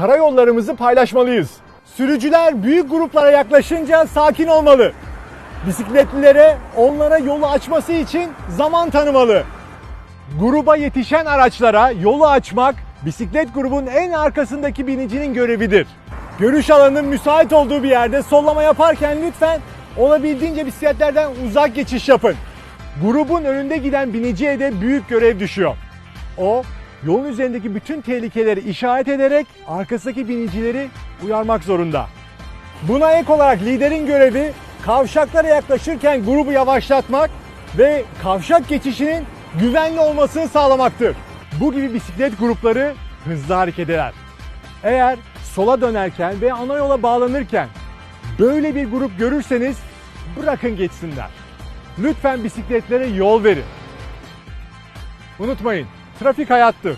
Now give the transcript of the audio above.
karayollarımızı paylaşmalıyız. Sürücüler büyük gruplara yaklaşınca sakin olmalı. Bisikletlilere onlara yolu açması için zaman tanımalı. Gruba yetişen araçlara yolu açmak bisiklet grubun en arkasındaki binicinin görevidir. Görüş alanının müsait olduğu bir yerde sollama yaparken lütfen olabildiğince bisikletlerden uzak geçiş yapın. Grubun önünde giden biniciye de büyük görev düşüyor. O yolun üzerindeki bütün tehlikeleri işaret ederek arkasındaki binicileri uyarmak zorunda. Buna ek olarak liderin görevi kavşaklara yaklaşırken grubu yavaşlatmak ve kavşak geçişinin güvenli olmasını sağlamaktır. Bu gibi bisiklet grupları hızlı hareket eder. Eğer sola dönerken ve ana yola bağlanırken böyle bir grup görürseniz bırakın geçsinler. Lütfen bisikletlere yol verin. Unutmayın, trafik hayattır.